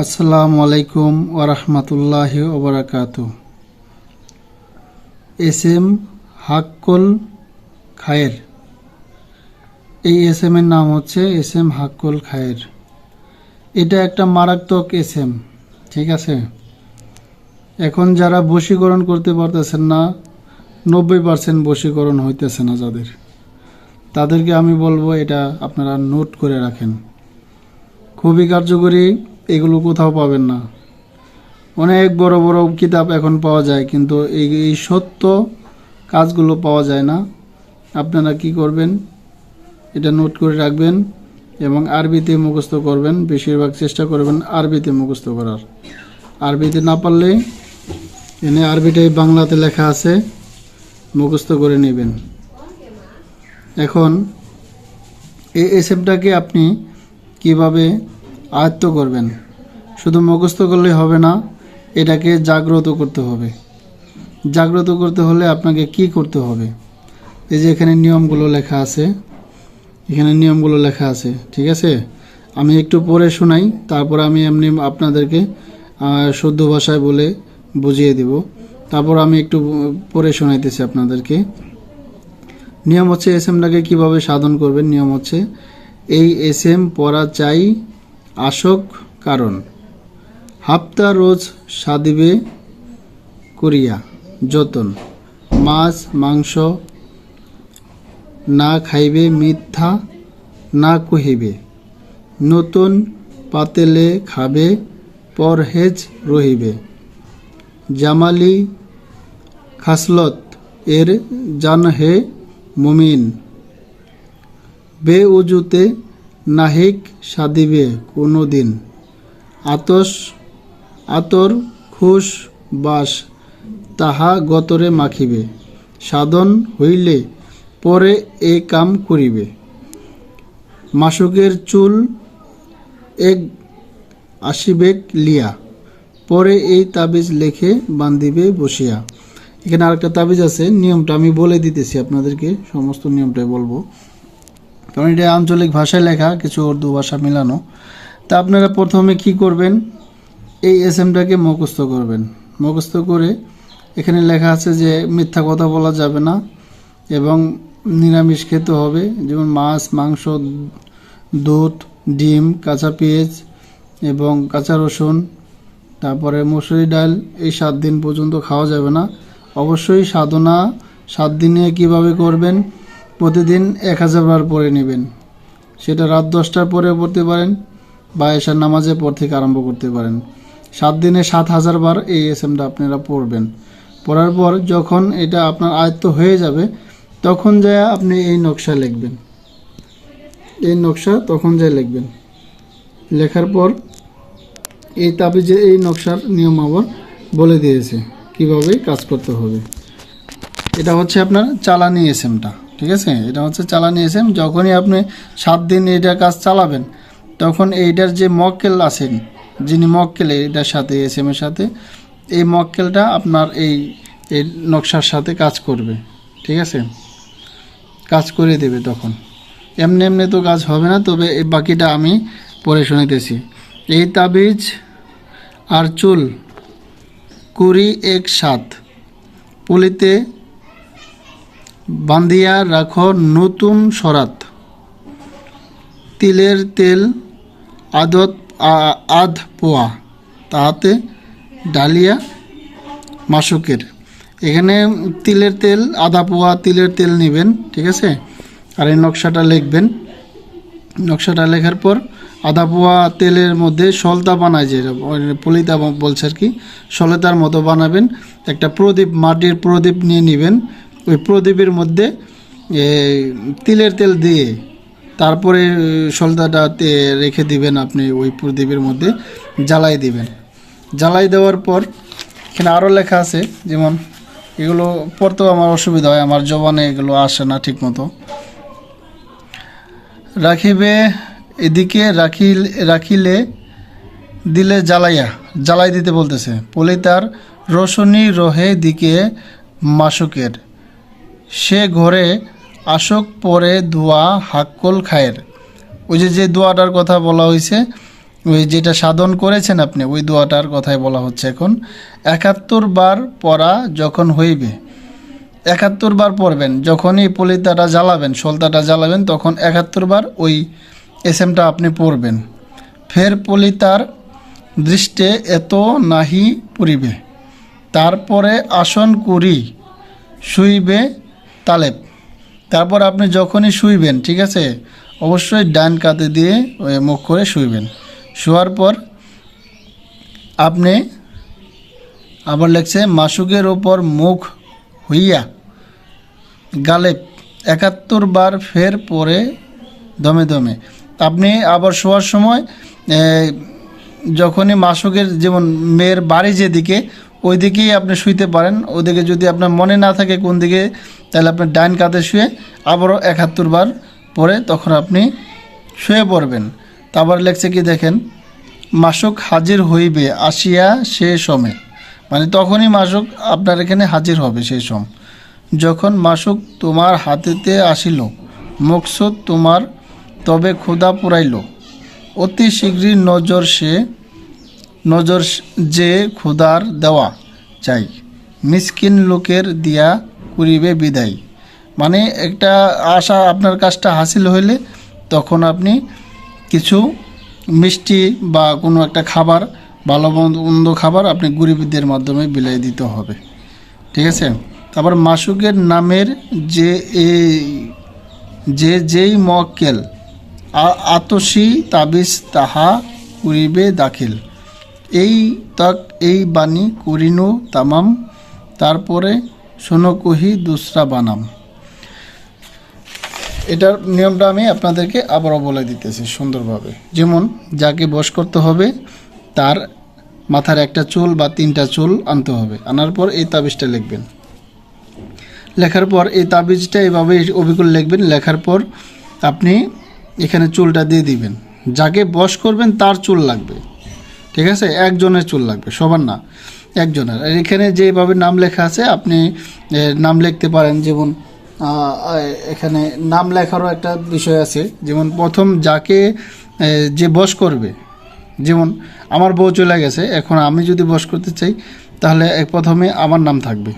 আসসালামু আলাইকুম ওরহমতুল্লাহ ওবরাকাত এস এম হাক্কল খায়ের। এই এস এম এর নাম হচ্ছে এস এম হাক্কল খায়ের। এটা একটা মারাত্মক এস এম, ঠিক আছে? এখন যারা বশীকরণ করতে পারতেছেন না, নব্বই পার্সেন্ট বশীকরণ হইতেছে না যাদের। তাদেরকে আমি বলব এটা আপনারা নোট করে রাখেন। খুবই কার্যকরী এগুলো কোথাও পাবেন না। অনেক বড় বড় কিতাব এখন পাওয়া যায়, কিন্তু এই এই সত্য কাজগুলো পাওয়া যায় না। আপনারা কি করবেন? এটা নোট করে রাখবেন এবং আরবিতে মুখস্থ করবেন, বেশিরভাগ চেষ্টা করবেন আরবিতে মুখস্থ করার। আরবিতে না পারলে এনে আরবিটাই বাংলাতে লেখা আছে, মুখস্থ করে নেবেন। এখন এই এসএমটাকে আপনি কীভাবে আয়ত্ত করবেন। শুধু মুখস্থ করলেই হবে না, এটাকে জাগ্রত করতে হবে। জাগ্রত করতে হলে আপনাকে কি করতে হবে? এই যে এখানে নিয়মগুলো লেখা আছে, এখানে নিয়মগুলো লেখা আছে, ঠিক আছে? আমি একটু পড়ে শোনাই, তারপর আমি এমনি আপনাদেরকে শুদ্ধ ভাষায় বলে বুঝিয়ে দেব। তারপর আমি একটু পরে শোনাইতেছি আপনাদেরকে। নিয়ম হচ্ছে এস এমটাকে কীভাবে সাধন করবেন? নিয়ম হচ্ছে, এই এস এম পড়া চাই আসক কারণ, হাপ্তা রোজ সাদিবে করিয়া, যতন, মাছ, মাংস না খাইবে, মিথ্যা না কহিবে, নতুন পাতেলে খাবে, পরহেজ রহিবে। জামালি খাসলত এর জানহে মুমিন। বে উজুতে নাহিক সাদিবে কোনো দিন আতস, আতর, খুশ, বাস, তাহা গতরে মাখিবে। সাধন হইলে পরে এ কাম করিবে। মাসুকের চুল এক আসিবেক লিয়া, পরে এই তাবিজ লেখে বান্ধিবে বসিয়া। এখানে আরেকটা তাবিজ আছে, নিয়মটা আমি বলে দিতেছি আপনাদেরকে, সমস্ত নিয়মটাই বলব। কারণ এটা আঞ্চলিক ভাষায় লেখা, কিছু উর্দু ভাষা মিলানো। তা আপনারা প্রথমে কি করবেন? এই এস এমটাকে মুখস্থ করবেন। মুখস্থ করে এখানে লেখা আছে যে মিথ্যা কথা বলা যাবে না এবং নিরামিষ খেতে হবে, যেমন মাছ, মাংস, দুধ, ডিম, কাঁচা পেঁয়াজ এবং কাঁচা রসুন, তারপরে মসুরি ডাল। এই সাত দিন পর্যন্ত খাওয়া যাবে না। অবশ্যই সাধনা সাত দিনে কীভাবে করবেন? প্রতিদিন এক হাজার বার পরে নেবেন। সেটা রাত দশটার পরে পড়তে পারেন বা এশার নামাজের পর থেকে আরম্ভ করতে পারেন। সাত দিনে সাত হাজার বার এই এস এমটা আপনারা পড়বেন। পড়ার পর যখন এটা আপনার আয়ত্ত হয়ে যাবে, তখন যায় আপনি এই নকশা লিখবেন। এই নকশা তখন যায় লিখবেন। লেখার পর এই তাবিজে এই নকশার নিয়ম আবার বলে দিয়েছে, কীভাবে কাজ করতে হবে। এটা হচ্ছে আপনার চালানি এসএমটা। ঠিক আছে? এটা হচ্ছে চালানি এসএম। যখনই আপনি সাত দিন এটা কাজ চালাবেন, তখন এইটার যে মক্কেল আছেন, যিনি মক্কেল, এটার সাথে, এসএম এর সাথে, এই মক্কেলটা আপনার এই এই নকশার সাথে কাজ করবে। ঠিক আছে? কাজ করে দেবে তখন। এমনি এমনি তো কাজ হবে না, তবে এই বাকিটা আমি পড়ে শুনাইতেছি এই তাবিজ আর চুল কুড়ি এক সাত। পুলিতে বান্ধিয়া রাখো নতুন সরাত তিলের তেল আদত আধ পোয়া, তাহাতে ডালিয়া মাসুকের। এখানে তিলের তেল, আধা পোয়া তিলের তেল নেবেন, ঠিক আছে? আর এই নকশাটা লিখবেন। নকশাটা লেখার পর আধা পোয়া তেলের মধ্যে সলতা বানায় যে পলিতা বলছে আর কি, সলেতার মতো বানাবেন। একটা প্রদীপ, মাটির প্রদীপ নিয়ে নেবেন ওই প্রদীপের মধ্যে তিলের তেল দিয়ে তারপরে সলতাটা তে- রেখে দিবেন আপনি ওই প্রদীপের মধ্যে, জ্বালাই দিবেন। জ্বালাই দেওয়ার পর, এখানে আরও লেখা আছে, যেমন, এগুলো পড়তেও আমার অসুবিধা হয়, আমার জবানে এগুলো আসে না ঠিক মতো রাখিবে এদিকে রাখি রাখিলে দিলে জ্বালাইয়া, জ্বালাই দিতে বলতেছে। পলি তার রোশনি রহে দিকে মাসুকের। সে ঘরে আসক, পরে দোয়া হাক্কল খায়ের। ওই যে যে দোয়াটার কথা বলা হয়েছে, ওই যেটা সাধন করেছেন আপনি, ওই দোয়াটার কথাই বলা হচ্ছে এখন। একাত্তর বার পড়া যখন হইবে, একাত্তর বার পড়বেন, যখনই পলিতাটা জ্বালাবেন সলতাটা জ্বালাবেন, তখন একাত্তর বার ওই এসএমটা আপনি পড়বেন। ফের পলিতার দৃষ্টে এত নাহি পুরিবে, তারপরে আসন করি, শুইবে তালেব। তারপর আপনি যখনই শুইবেন, ঠিক আছে, অবশ্যই ডান কাতে দিয়ে মুখ করে শুইবেন। শোয়ার পর আপনি আবার লেখছে, মাসুকের ওপর মুখ হইয়া গালেব একাত্তর বার ফের পরে দমে দমে। আপনি আবার শোয়ার সময় যখনই মাসুকের যেমন মেয়ের বাড়ি যেদিকে ওই দিকেই আপনি শুইতে পারেন। ওদিকে যদি আপনার মনে না থাকে কোন দিকে তাহলে আপনি ডাইন কাতে শুয়ে আবারও একাত্তর বার পরে তখন আপনি শুয়ে পড়বেন। তারপর লেখছে কি দেখেন, মাসুক হাজির হইবে আসিয়া সে সমে। মানে তখনই মাসুক আপনার এখানে হাজির হবে সেই সম। যখন মাসুক তোমার হাতেতে আসিল, মকসুদ তোমার তবে ক্ষুধা পুরাইল। অতি শীঘ্রই নজর সে, নজর যে ক্ষুধার দেওয়া চাই। মিসকিন লোকের দিয়া করিবে বিদায়। মানে একটা আশা আপনার কাজটা হাসিল হইলে তখন আপনি কিছু মিষ্টি বা কোনো একটা খাবার ভালো মন্দ খাবার আপনি গরিবদের মাধ্যমে বিলাই দিতে হবে। ঠিক আছে? তারপর মাসুকের নামের যে এই যে যেই মক্কেল আতসী তাবিজ তাহা করিবে দাখিল। এই তক, এই বাণী করিনু তামাম। তারপরে শোনো কহি দুসরা বানাম। এটার নিয়মটা আমি আপনাদেরকে আবারও বলে দিতেছি সুন্দরভাবে। যেমন, যাকে বশ করতে হবে, তার মাথার একটা চুল বা তিনটা চুল আনতে হবে। আনার পর এই তাবিজটা লিখবেন। লেখার পর এই তাবিজটা এভাবে অবিকল লিখবেন। লেখার পর আপনি এখানে চুলটা দিয়ে দিবেন। যাকে বশ করবেন, তার চুল লাগবে। ঠিক আছে? একজনের চুল লাগবে, সবার না। একজনের। আর এখানে যেভাবে নাম লেখা আছে, আপনি নাম লিখতে পারেন। যেমন এখানে নাম লেখারও একটা বিষয় আছে। যেমন প্রথম যাকে যে বস করবে, যেমন, আমার বউ চলে গেছে, এখন আমি যদি বস করতে চাই, তাহলে প্রথমে আমার নাম থাকবে,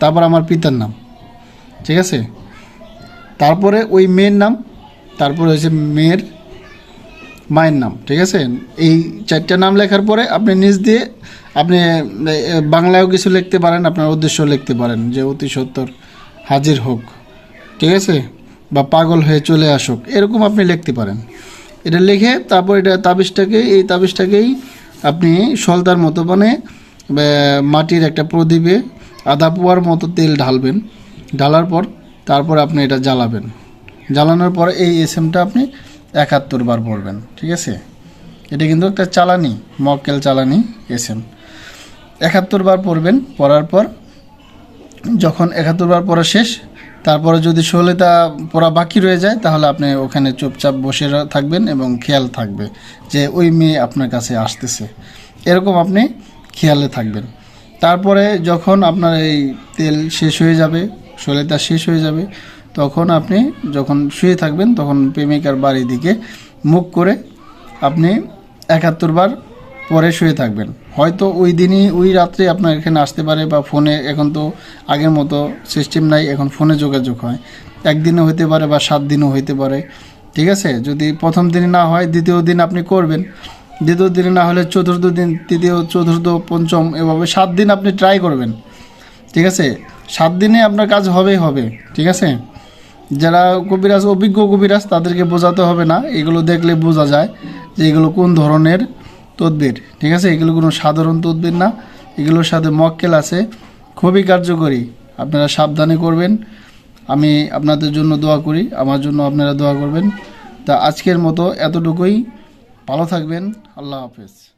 তারপর আমার পিতার নাম। ঠিক আছে? তারপরে ওই মেয়ের নাম, তারপরে হচ্ছে মেয়ের মায়ের নাম, ঠিক আছে? এই চারটা নাম লেখার পরে আপনি নিজ দিয়ে আপনি বাংলায়ও কিছু লিখতে পারেন, আপনার উদ্দেশ্য লিখতে পারেন, যে অতি সত্তর হাজির হোক, ঠিক আছে? বা পাগল হয়ে চলে আসুক, এরকম আপনি লিখতে পারেন। এটা লিখে তারপর এটা তাবিজটাকে, এই তাবিজটাকেই আপনি সলতার মতো মানে মাটির একটা প্রদীপে আদা পোয়ার মতো তেল ঢালবেন। ঢালার পর তারপর আপনি এটা জ্বালাবেন। জ্বালানোর পর এই এসএমটা আপনি একাত্তর বার পড়বেন ঠিক আছে? এটা কিন্তু একটা চালানি, মক্কেল চালানি এসএম একাত্তর বার পড়বেন, পড়ার পর যখন একাত্তর বার পড়া শেষ, তারপরে যদি ষোলোটা পড়া বাকি রয়ে যায়, তাহলে আপনি ওখানে চুপচাপ বসে থাকবেন এবং খেয়াল থাকবে যে ওই মেয়ে আপনার কাছে আসতেছে। এরকম আপনি খেয়ালে থাকবেন। তারপরে যখন আপনার এই তেল শেষ হয়ে যাবে, ষোলোটা শেষ হয়ে যাবে তখন আপনি যখন শুয়ে থাকবেন, তখন প্রেমিকার বাড়ির দিকে মুখ করে আপনি একাত্তর বার পরে শুয়ে থাকবেন। হয়তো ওই দিনই, ওই রাত্রে আপনার এখানে আসতে পারে বা ফোনে, এখন তো আগের মতো সিস্টেম নাই, এখন ফোনে যোগাযোগ হয়। একদিনও হইতে পারে বা সাত দিনও হইতে পারে। ঠিক আছে? যদি প্রথম দিনে না হয়, দ্বিতীয় দিন আপনি করবেন। দ্বিতীয় দিনে না হলে চতুর্থ দিন, তৃতীয়, চতুর্থ, পঞ্চম এভাবে সাত দিন আপনি ট্রাই করবেন। ঠিক আছে? সাত দিনে আপনার কাজ হবেই হবে। ঠিক আছে? যারা কবিরাজ, অভিজ্ঞ কবিরাজ, তাদেরকে বোঝাতে হবে না। এগুলো দেখলে বোঝা যায় যে এগুলো কোন ধরনের তদবির, ঠিক আছে? এগুলো কোনো সাধারণ তদবির না। এগুলোর সাথে মক্কেল আছে। খুবই কার্যকরী। আপনারা সাবধানে করবেন। আমি আপনাদের জন্য দোয়া করি। আমার জন্য আপনারা দোয়া করবেন। তা আজকের মতো এতটুকুই। ভালো থাকবেন। আল্লাহ হাফেজ।